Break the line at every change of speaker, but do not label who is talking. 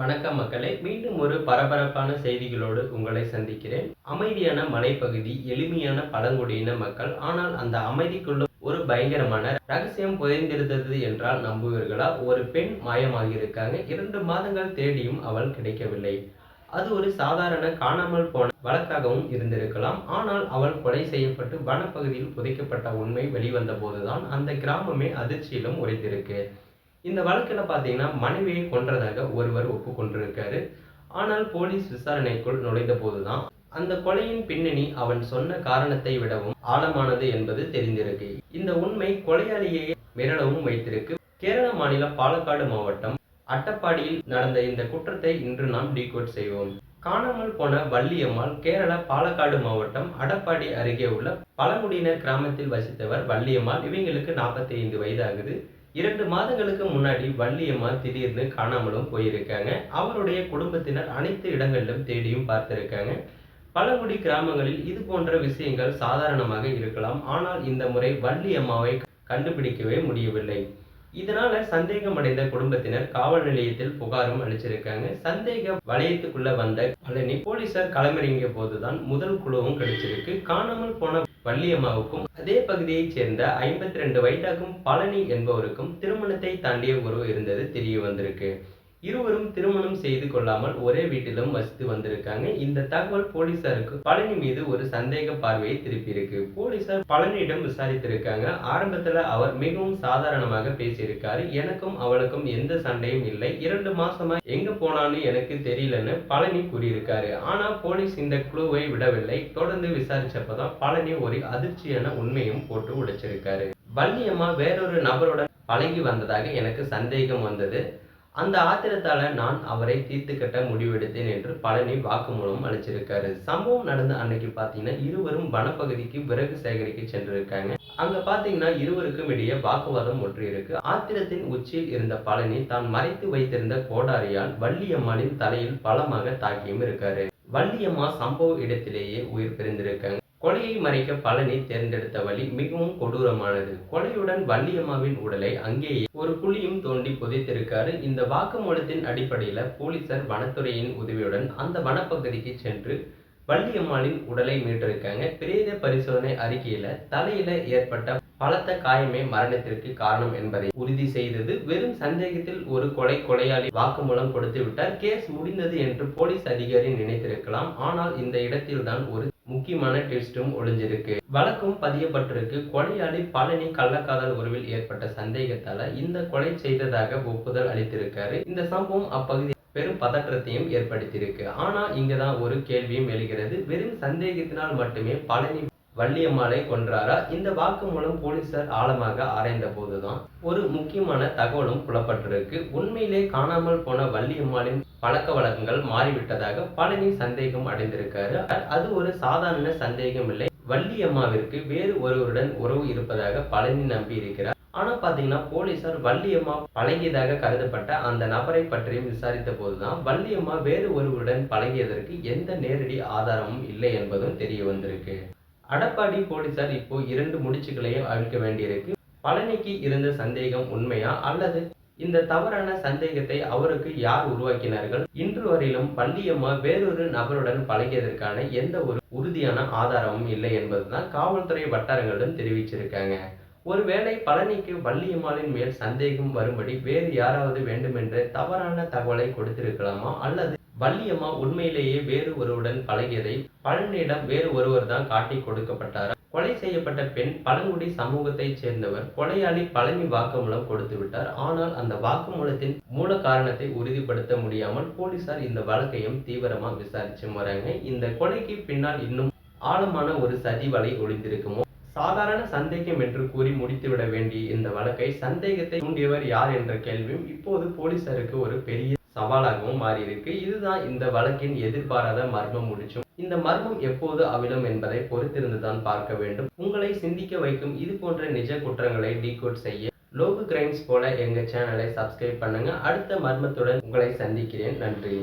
வணக்கம் மக்களை மீண்டும் ஒரு பரபரப்பான செய்திகளோடு உங்களை சந்திக்கிறேன் அமைதியான மலைப்பகுதி எளிமையான பழங்குடியின மக்கள் ஆனால் அந்த அமைதிக்குள்ள ஒரு பயங்கரமான ரகசியம் புதைந்திருந்தது என்றால் நம்புவீர்களா ஒரு பெண் மாயமாகியிருக்காங்க இரண்டு மாதங்கள் தேடியும் அவள் கிடைக்கவில்லை அது ஒரு சாதாரண காணாமல் போன வழக்காகவும் இருந்திருக்கலாம் ஆனால் அவள் கொலை செய்யப்பட்டு வனப்பகுதியில் புதைக்கப்பட்ட உண்மை வெளிவந்த போதுதான் அந்த கிராமமே அதிர்ச்சியிலும் உரைத்திருக்கு இந்த வழக்கில் பார்த்தீங்கன்னா மனைவியை கொன்றதாக ஒருவர் ஒப்புக்கொண்டிருக்காரு ஆனால் போலீஸ் விசாரணைக்குள் நுழைந்த போதுதான் அந்த கொலையின் பின்னணி அவன் சொன்ன காரணத்தை விடவும் ஆழமானது என்பது தெரிந்திருக்கு இந்த உண்மை கொலையாளியை மிரளவும் வைத்திருக்கு கேரள மாநிலம் பாலக்காடு மாவட்டம் அட்டப்பாடியில் நடந்த இந்த குற்றத்தை இன்று நாம் டீகோட் செய்வோம் காணாமல் போன வள்ளியம்மாள் கேரள பாலக்காடு மாவட்டம் அடப்பாடி அருகே உள்ள பழங்குடியினர் கிராமத்தில் வசித்தவர் வள்ளியம்மாள் இவங்களுக்கு நாற்பத்தி ஐந்து வயதாகுது இரண்டு மாதங்களுக்கு முன்னாடி வள்ளியம்மா திடீர்னு காணாமலும் போயிருக்காங்க அவருடைய குடும்பத்தினர் அனைத்து இடங்களிலும் தேடியும் பார்த்திருக்காங்க பழங்குடி கிராமங்களில் இது போன்ற விஷயங்கள் சாதாரணமாக இருக்கலாம் ஆனால் இந்த முறை வள்ளி அம்மாவை கண்டுபிடிக்கவே முடியவில்லை இதனால சந்தேகம் அடைந்த குடும்பத்தினர் காவல் நிலையத்தில் புகாரும் அளிச்சிருக்காங்க சந்தேக வலயத்துக்குள்ள வந்த பழனி போலீசார் களமிறங்கிய போதுதான் முதல் குழுவும் கிடைச்சிருக்கு காணாமல் போன வள்ளியம்மாவுக்கும் அதே பகுதியை சேர்ந்த ஐம்பத்தி ரெண்டு வயதாகும் பழனி என்பவருக்கும் திருமணத்தை தாண்டிய உறவு இருந்தது தெரிய வந்திருக்கு இருவரும் திருமணம் செய்து கொள்ளாமல் ஒரே வீட்டிலும் வசித்து வந்திருக்காங்க இந்த தகவல் போலீசாருக்கு பழனி மீது ஒரு சந்தேக பார்வையை திருப்பியிருக்கு போலீசார் பழனியிடம் விசாரித்திருக்காங்க ஆரம்பத்துல அவர் மிகவும் சாதாரணமாக பேசியிருக்காரு எனக்கும் அவளுக்கும் எந்த சண்டையும் இல்லை இரண்டு மாசமா எங்க போனான்னு எனக்கு தெரியலன்னு பழனி கூறியிருக்காரு ஆனா போலீஸ் இந்த குழுவை விடவில்லை தொடர்ந்து விசாரிச்சப்பதான் பழனி ஒரு அதிர்ச்சியான உண்மையும் போட்டு உடைச்சிருக்காரு பழனியம்மா வேறொரு நபருடன் பழகி வந்ததாக எனக்கு சந்தேகம் வந்தது அந்த ஆத்திரத்தால் நான் அவரை தீர்த்து கட்ட முடிவெடுத்தேன் என்று பழனி வாக்குமூலம் அளிச்சிருக்காரு சம்பவம் நடந்த அன்னைக்கு பார்த்தீங்கன்னா இருவரும் வனப்பகுதிக்கு விறகு சேகரிக்க சென்றிருக்காங்க அங்க பாத்தீங்கன்னா இருவருக்கும் இடையே வாக்குவாதம் ஒன்று இருக்கு ஆத்திரத்தின் உச்சியில் இருந்த பழனி தான் மறைத்து வைத்திருந்த கோடாரியால் வள்ளியம்மாளின் தலையில் பலமாக தாக்கியும் இருக்காரு வள்ளியம்மா சம்பவ இடத்திலேயே உயிர் பிரிந்திருக்காங்க கொலையை மறைக்க பலனை தேர்ந்தெடுத்த வழி மிகவும் கொடூரமானது கொலையுடன் வள்ளியம்மாவின் உடலை அங்கேயே ஒரு குழியும் தோண்டி புதைத்திருக்காரு இந்த வாக்குமூலத்தின் அடிப்படையில போலீசார் வனத்துறையின் உதவியுடன் அந்த வனப்பகுதிக்கு சென்று வள்ளியம்மாளின் உடலை மீட்டிருக்காங்க பிரேத பரிசோதனை அறிக்கையில தலையில ஏற்பட்ட பலத்த காயமே மரணத்திற்கு காரணம் என்பதை உறுதி செய்தது வெறும் சந்தேகத்தில் ஒரு கொலை கொலையாளி வாக்குமூலம் கொடுத்து விட்டார் கேஸ் முடிந்தது என்று போலீஸ் அதிகாரி நினைத்திருக்கலாம் ஆனால் இந்த இடத்தில்தான் ஒரு முக்கியமான டெஸ்ட்டும் ஒளிஞ்சிருக்கு வழக்கும் பதியப்பட்டிருக்கு கொலையாளி பழனி கள்ளக்காதல் உறவில் ஏற்பட்ட சந்தேகத்தால இந்த கொலை செய்ததாக ஒப்புதல் அளித்திருக்காரு இந்த சம்பவம் அப்பகுதி பெரும் பதற்றத்தையும் ஏற்படுத்தியிருக்கு ஆனா இங்கதான் ஒரு கேள்வியும் எழுகிறது வெறும் சந்தேகத்தினால் மட்டுமே பழனி வள்ளியம்மாளை கொன்றாரா இந்த வாக்குமூலம் போலீசார் ஆழமாக ஆராய்ந்த போதுதான் ஒரு முக்கியமான தகவலும் புலப்பட்டிருக்கு உண்மையிலே காணாமல் போன வள்ளியம்மாளின் பழக்க வழக்கங்கள் மாறிவிட்டதாக பழனி சந்தேகம் அடைந்திருக்காரு அது ஒரு சாதாரண சந்தேகம் இல்லை வள்ளியம்மாவிற்கு வேறு ஒருவருடன் உறவு இருப்பதாக பழனி நம்பி இருக்கிறார் ஆனா பாத்தீங்கன்னா போலீசார் வள்ளியம்மா பழகியதாக கருதப்பட்ட அந்த நபரை பற்றியும் விசாரித்த போதுதான் வள்ளியம்மா வேறு ஒருவருடன் பழகியதற்கு எந்த நேரடி ஆதாரமும் இல்லை என்பதும் தெரிய வந்திருக்கு அடப்பாடி போலீசார் இப்போ இரண்டு முடிச்சுகளையும் அழிக்க வேண்டியிருக்கு பழனிக்கு இருந்த சந்தேகம் உண்மையா அல்லது இந்த தவறான சந்தேகத்தை அவருக்கு யார் உருவாக்கினார்கள் இன்று வரையிலும் பள்ளியம்மா வேறொரு நபருடன் பழகியதற்கான எந்த ஒரு உறுதியான ஆதாரமும் இல்லை என்பதுதான் காவல்துறை வட்டாரங்களிடம் தெரிவிச்சிருக்காங்க ஒருவேளை பழனிக்கு வள்ளியம்மாளின் மேல் சந்தேகம் வரும்படி வேறு யாராவது வேண்டுமென்று தவறான தகவலை கொடுத்திருக்கலாமா அல்லது வள்ளியம்மா உண்மையிலேயே வேறு ஒருவருடன் பழகியதை பழனியிடம் வேறு ஒருவர் தான் காட்டி கொடுக்கப்பட்டார் கொலை செய்யப்பட்ட பெண் பழங்குடி சமூகத்தைச் சேர்ந்தவர் கொலையாளி பழனி வாக்குமூலம் கொடுத்து விட்டார் ஆனால் அந்த வாக்குமூலத்தின் மூல காரணத்தை உறுதிப்படுத்த முடியாமல் போலீசார் இந்த வழக்கையும் தீவிரமா விசாரிச்சு வராங்க இந்த கொலைக்கு பின்னால் இன்னும் ஆழமான ஒரு சதி வலை ஒளிந்திருக்குமோ சாதாரண சந்தேகம் என்று கூறி முடித்துவிட வேண்டிய இந்த வழக்கை சந்தேகத்தை தூண்டியவர் யார் என்ற கேள்வியும் இப்போது போலீசாருக்கு ஒரு பெரிய சவாலாகவும் மாறியிருக்கு இதுதான் இந்த வழக்கின் எதிர்பாராத மர்மம் முடிச்சும் இந்த மர்மம் எப்போது அவிழும் என்பதை பொறுத்திருந்துதான் பார்க்க வேண்டும் உங்களை சிந்திக்க வைக்கும் இது போன்ற நிஜ குற்றங்களை டீகோட் செய்ய லோகு கிரைம்ஸ் போல எங்கள் சேனலை சப்ஸ்கிரைப் பண்ணுங்க அடுத்த மர்மத்துடன் உங்களை சந்திக்கிறேன் நன்றி